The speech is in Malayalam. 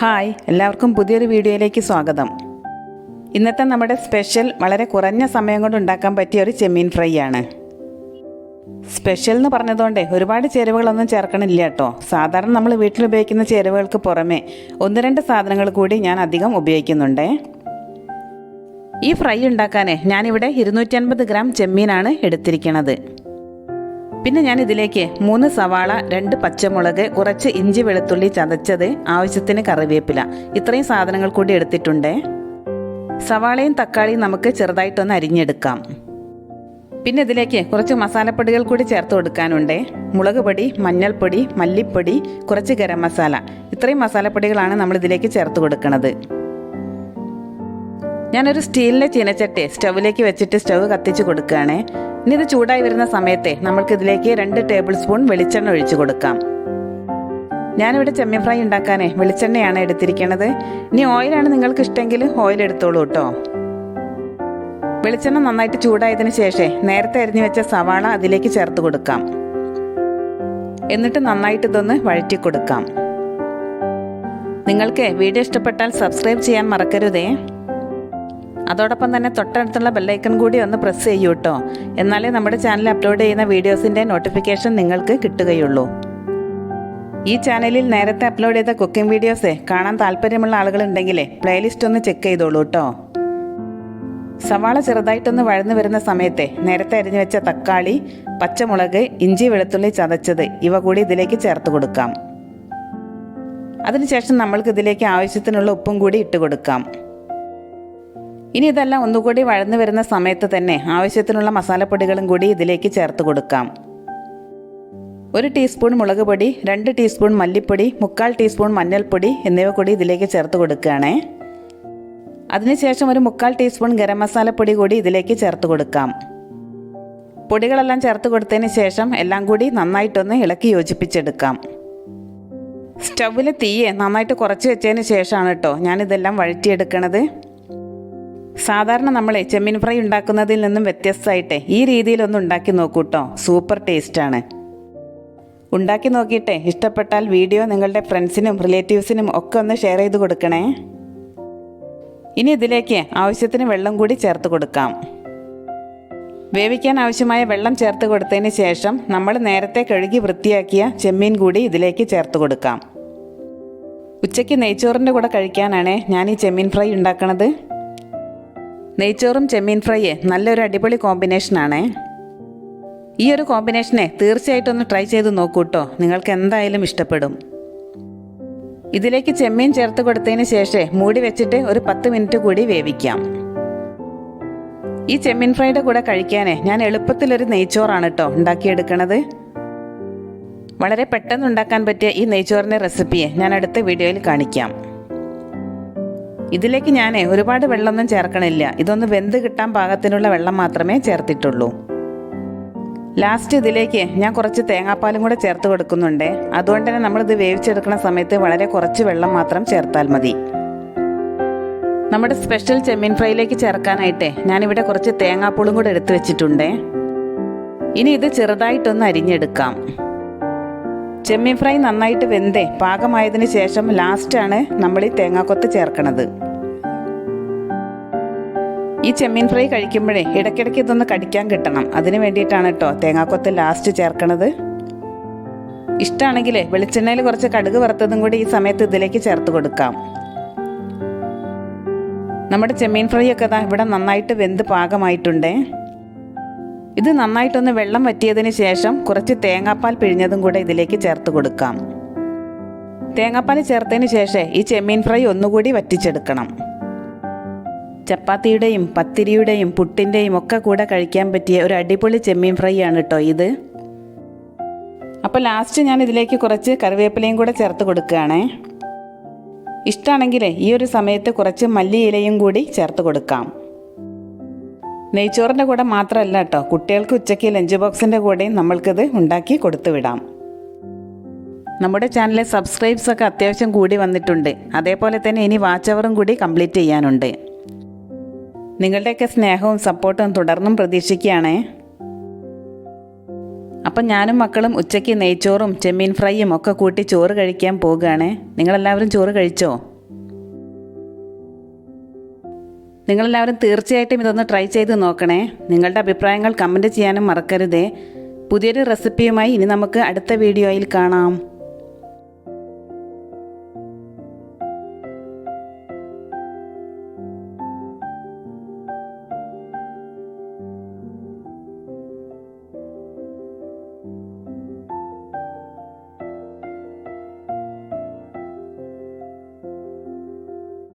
ഹായ് എല്ലാവർക്കും പുതിയൊരു വീഡിയോയിലേക്ക് സ്വാഗതം. ഇന്നത്തെ നമ്മുടെ സ്പെഷ്യൽ വളരെ കുറഞ്ഞ സമയം കൊണ്ട് ഉണ്ടാക്കാൻ പറ്റിയ ഒരു ചെമ്മീൻ ഫ്രൈ ആണ് സ്പെഷ്യൽ എന്ന് പറഞ്ഞതുകൊണ്ട് ഒരുപാട് ചേരുവകളൊന്നും ചേർക്കണില്ല കേട്ടോ. സാധാരണ നമ്മൾ വീട്ടിൽ ഉപയോഗിക്കുന്ന ചേരുവകൾക്ക് പുറമെ ഒന്ന് രണ്ട് സാധനങ്ങൾ കൂടി ഞാൻ അധികം ഉപയോഗിക്കുന്നുണ്ട്. ഈ ഫ്രൈ ഉണ്ടാക്കാൻ ഞാനിവിടെ ഇരുന്നൂറ്റി അൻപത് ഗ്രാം ചെമ്മീനാണ് എടുത്തിരിക്കുന്നത് പിന്നെ ഞാൻ ഇതിലേക്ക് മൂന്ന് സവാള രണ്ട് പച്ചമുളക് കുറച്ച് ഇഞ്ചി വെളുത്തുള്ളി ചതച്ചത് ആവശ്യത്തിന് കറിവേപ്പില. ഇത്രയും സാധനങ്ങൾ കൂടി എടുത്തിട്ടുണ്ട്. സവാളയും തക്കാളിയും നമുക്ക് ചെറുതായിട്ടൊന്ന് അരിഞ്ഞെടുക്കാം. പിന്നെ ഇതിലേക്ക് കുറച്ച് മസാലപ്പൊടികൾ കൂടി ചേർത്ത് കൊടുക്കാനുണ്ട്. മുളക് പൊടി മഞ്ഞൾപ്പൊടി മല്ലിപ്പൊടി കുറച്ച് ഗരം മസാല. ഇത്രയും മസാലപ്പൊടികളാണ് നമ്മൾ ഇതിലേക്ക് ചേർത്ത് കൊടുക്കുന്നത് ഞാനൊരു സ്റ്റീലിന്റെ ചീനച്ചട്ടി സ്റ്റൗവിലേക്ക് വെച്ചിട്ട് സ്റ്റവ് കത്തിച്ച് കൊടുക്കുകയാണ്. ഇനി ഇത് ചൂടായി വരുന്ന സമയത്തെ നമ്മൾക്ക് ഇതിലേക്ക് രണ്ട് ടേബിൾ സ്പൂൺ വെളിച്ചെണ്ണ ഒഴിച്ചു കൊടുക്കാം. ഞാനിവിടെ ചെമ്മീൻ ഫ്രൈ ഉണ്ടാക്കാനേ വെളിച്ചെണ്ണയാണ് എടുത്തിരിക്കുന്നത് ഇനി ഓയിലാണ് നിങ്ങൾക്ക് ഇഷ്ടമെങ്കിൽ ഓയിൽ എടുത്തോളൂ കേട്ടോ. വെളിച്ചെണ്ണ നന്നായിട്ട് ചൂടായതിനു ശേഷം നേരത്തെ അരിഞ്ഞു വെച്ച സവാള അതിലേക്ക് ചേർത്ത് കൊടുക്കാം. എന്നിട്ട് നന്നായിട്ട് ഇതൊന്ന് വഴറ്റി കൊടുക്കാം. നിങ്ങൾക്ക് വീഡിയോ ഇഷ്ടപ്പെട്ടാൽ സബ്സ്ക്രൈബ് ചെയ്യാൻ മറക്കരുതേ. അതോടൊപ്പം തന്നെ തൊട്ടടുത്തുള്ള ബെല്ലൈക്കൺ കൂടി ഒന്ന് പ്രസ് ചെയ്യൂ കേട്ടോ എന്നാലേ നമ്മുടെ ചാനൽ അപ്ലോഡ് ചെയ്യുന്ന വീഡിയോസിന്റെ നോട്ടിഫിക്കേഷൻ നിങ്ങൾക്ക് കിട്ടുകയുള്ളൂ. ഈ ചാനലിൽ നേരത്തെ അപ്ലോഡ് ചെയ്ത കുക്കിംഗ് വീഡിയോസ് കാണാൻ താല്പര്യമുള്ള ആളുകളുണ്ടെങ്കിലേ പ്ലേലിസ്റ്റ് ഒന്ന് ചെക്ക് ചെയ്തോളൂ കേട്ടോ സവാള ചെറുതായിട്ടൊന്ന് വഴന്നു വരുന്ന സമയത്തെ നേരത്തെ അരിഞ്ഞു വെച്ച തക്കാളി പച്ചമുളക് ഇഞ്ചി വെളുത്തുള്ളി ചതച്ചത് ഇവ കൂടി ഇതിലേക്ക് ചേർത്ത് കൊടുക്കാം. അതിനുശേഷം നമ്മൾക്ക് ഇതിലേക്ക് ആവശ്യത്തിനുള്ള ഉപ്പും കൂടി ഇട്ട് കൊടുക്കാം. ഇനി ഇതെല്ലാം ഒന്നുകൂടി വഴന്നു വരുന്ന സമയത്ത് തന്നെ ആവശ്യത്തിനുള്ള മസാലപ്പൊടികളും കൂടി ഇതിലേക്ക് ചേർത്ത് കൊടുക്കാം. ഒരു ടീസ്പൂൺ മുളക് പൊടി രണ്ട് ടീസ്പൂൺ മല്ലിപ്പൊടി മുക്കാൽ ടീസ്പൂൺ മഞ്ഞൾപ്പൊടി എന്നിവ കൂടി ഇതിലേക്ക് ചേർത്ത് കൊടുക്കുകയാണേ. അതിനുശേഷം ഒരു മുക്കാൽ ടീസ്പൂൺ ഗരം മസാലപ്പൊടി കൂടി ഇതിലേക്ക് ചേർത്ത് കൊടുക്കാം. പൊടികളെല്ലാം ചേർത്ത് കൊടുത്തതിന് ശേഷം എല്ലാം കൂടി നന്നായിട്ടൊന്ന് ഇളക്കി യോജിപ്പിച്ചെടുക്കാം. സ്റ്റൗവിലെ തീയെ നന്നായിട്ട് കുറച്ച് വെച്ചതിന് ശേഷമാണ് കേട്ടോ ഞാനിതെല്ലാം വഴറ്റിയെടുക്കണത്. സാധാരണ നമ്മൾ ചെമ്മീൻ ഫ്രൈ ഉണ്ടാക്കുന്നതിൽ നിന്നും വ്യത്യസ്തമായിട്ട് ഈ രീതിയിലൊന്ന് ഉണ്ടാക്കി നോക്കൂട്ടോ സൂപ്പർ ടേസ്റ്റാണ് ഉണ്ടാക്കി നോക്കിയിട്ട് ഇഷ്ടപ്പെട്ടാൽ വീഡിയോ നിങ്ങളുടെ ഫ്രണ്ട്സിനും റിലേറ്റീവ്സിനും ഒക്കെ ഒന്ന് ഷെയർ ചെയ്ത് കൊടുക്കണേ. ഇനി ഇതിലേക്ക് ആവശ്യത്തിന് വെള്ളം കൂടി ചേർത്ത് കൊടുക്കാം. വേവിക്കാൻ ആവശ്യമായ വെള്ളം ചേർത്ത് കൊടുത്തതിന് ശേഷം നമ്മൾ നേരത്തെ കഴുകി വൃത്തിയാക്കിയ ചെമ്മീൻ കൂടി ഇതിലേക്ക് ചേർത്ത് കൊടുക്കാം. ഉച്ചയ്ക്ക് നെയ്ച്ചോറിന്റെ കൂടെ കഴിക്കാനാണ് ഞാൻ ഈ ചെമ്മീൻ ഫ്രൈ ഉണ്ടാക്കണത്. നെയ്ച്ചോറും ചെമ്മീൻ ഫ്രൈയെ നല്ലൊരു അടിപൊളി കോമ്പിനേഷനാണേ ഈ ഒരു കോമ്പിനേഷനെ തീർച്ചയായിട്ടും ഒന്ന് ട്രൈ ചെയ്ത് നോക്കൂ കേട്ടോ നിങ്ങൾക്ക് എന്തായാലും ഇഷ്ടപ്പെടും. ഇതിലേക്ക് ചെമ്മീൻ ചേർത്ത് കൊടുത്തതിന് ശേഷം മൂടി വെച്ചിട്ട് ഒരു പത്ത് മിനിറ്റ് കൂടി വേവിക്കാം. ഈ ചെമ്മീൻ ഫ്രൈയുടെ കൂടെ കഴിക്കാനേ ഞാൻ എളുപ്പത്തിലൊരു നെയ്ച്ചോറാണ് കേട്ടോ ഉണ്ടാക്കിയെടുക്കണത്. വളരെ പെട്ടെന്ന് ഉണ്ടാക്കാൻ പറ്റിയ ഈ നെയ്ച്ചോറിന്റെ റെസിപ്പിയെ ഞാൻ അടുത്ത വീഡിയോയിൽ കാണിക്കാം. ഇതിലേക്ക് ഞാൻ ഒരുപാട് വെള്ളമൊന്നും ചേർക്കണില്ല. ഇതൊന്ന് വെന്ത് കിട്ടാൻ പാകത്തിനുള്ള വെള്ളം മാത്രമേ ചേർത്തിട്ടുള്ളൂ. ലാസ്റ്റ് ഇതിലേക്ക് ഞാൻ കുറച്ച് തേങ്ങാപ്പാലും കൂടെ ചേർത്ത് കൊടുക്കുന്നുണ്ട്. അതുകൊണ്ട് തന്നെ നമ്മളിത് വേവിച്ചെടുക്കുന്ന സമയത്ത് വളരെ കുറച്ച് വെള്ളം മാത്രം ചേർത്താൽ മതി. നമ്മുടെ സ്പെഷ്യൽ ചെമ്മീൻ ഫ്രൈയിലേക്ക് ചേർക്കാനായിട്ട് ഞാനിവിടെ കുറച്ച് തേങ്ങാപ്പൂളും കൂടെ എടുത്തു വെച്ചിട്ടുണ്ട്. ഇനി ഇത് ചെറുതായിട്ടൊന്ന് അരിഞ്ഞെടുക്കാം. ചെമ്മീൻ ഫ്രൈ നന്നായിട്ട് വെന്തേ. പാകമായതിനു ശേഷം ലാസ്റ്റാണ് നമ്മൾ ഈ തേങ്ങാക്കൊത്ത് ചേർക്കണത്. ഈ ചെമ്മീൻ ഫ്രൈ കഴിക്കുമ്പോഴേ ഇടയ്ക്കിടയ്ക്ക് ഇതൊന്ന് കടിക്കാൻ കിട്ടണം. അതിന് വേണ്ടിയിട്ടാണ് കേട്ടോ തേങ്ങാക്കൊത്ത് ലാസ്റ്റ് ചേർക്കണത്. ഇഷ്ടമാണെങ്കിൽ വെളിച്ചെണ്ണയിൽ കുറച്ച് കടുക് വറുത്തതും കൂടി ഈ സമയത്ത് ഇതിലേക്ക് ചേർത്ത് കൊടുക്കാം. നമ്മുടെ ചെമ്മീൻ ഫ്രൈ ഒക്കെ ഇവിടെ നന്നായിട്ട് വെന്ത് പാകമായിട്ടുണ്ടേ. ഇത് നന്നായിട്ടൊന്ന് വെള്ളം വറ്റിയതിന് ശേഷം കുറച്ച് തേങ്ങാപ്പാൽ പിഴിഞ്ഞതും കൂടെ ഇതിലേക്ക് ചേർത്ത് കൊടുക്കാം. തേങ്ങാപ്പാൽ ചേർത്തതിന് ശേഷം ഈ ചെമ്മീൻ ഫ്രൈ ഒന്നുകൂടി വറ്റിച്ചെടുക്കണം. ചപ്പാത്തിയുടെയും പത്തിരിയുടെയും പുട്ടിന്റെയും ഒക്കെ കൂടെ കഴിക്കാൻ പറ്റിയ ഒരു അടിപൊളി ചെമ്മീൻ ഫ്രൈ ആണ് കേട്ടോ ഇത്. അപ്പോൾ ലാസ്റ്റ് ഞാൻ ഇതിലേക്ക് കുറച്ച് കറിവേപ്പിലയും കൂടെ ചേർത്ത് കൊടുക്കുകയാണേ. ഇഷ്ടമാണെങ്കിൽ ഈ ഒരു സമയത്ത് കുറച്ച് മല്ലിയിലയും കൂടി ചേർത്ത് കൊടുക്കാം. നെയ്ച്ചോറിന്റെ കൂടെ മാത്രമല്ല കേട്ടോ കുട്ടികൾക്ക് ഉച്ചയ്ക്ക് ലഞ്ച് ബോക്സിന്റെ കൂടെയും നമ്മൾക്കിത് ഉണ്ടാക്കി കൊടുത്തു വിടാം. നമ്മുടെ ചാനലിലെ സബ്സ്ക്രൈബ്സ് ഒക്കെ അത്യാവശ്യം കൂടി വന്നിട്ടുണ്ട്. അതേപോലെ തന്നെ ഇനി വാച്ച് അവറും കൂടി കംപ്ലീറ്റ് ചെയ്യാനുണ്ട്. നിങ്ങളുടെയൊക്കെ സ്നേഹവും സപ്പോർട്ടും തുടർന്നും പ്രതീക്ഷിക്കുകയാണേ. അപ്പം ഞാനും മക്കളും ഉച്ചയ്ക്ക് നെയ്ച്ചോറും ചെമ്മീൻ ഫ്രൈയും ഒക്കെ കൂട്ടി ചോറ് കഴിക്കാൻ പോകുകയാണേ നിങ്ങളെല്ലാവരും ചോറ് കഴിച്ചോ? നിങ്ങളെല്ലാവരും തീർച്ചയായിട്ടും ഇതൊന്ന് ട്രൈ ചെയ്ത് നോക്കണേ. നിങ്ങളുടെ അഭിപ്രായങ്ങൾ കമന്റ് ചെയ്യാനും മറക്കരുതേ. പുതിയൊരു റെസിപ്പിയുമായി ഇനി നമുക്ക് അടുത്ത വീഡിയോയിൽ കാണാം.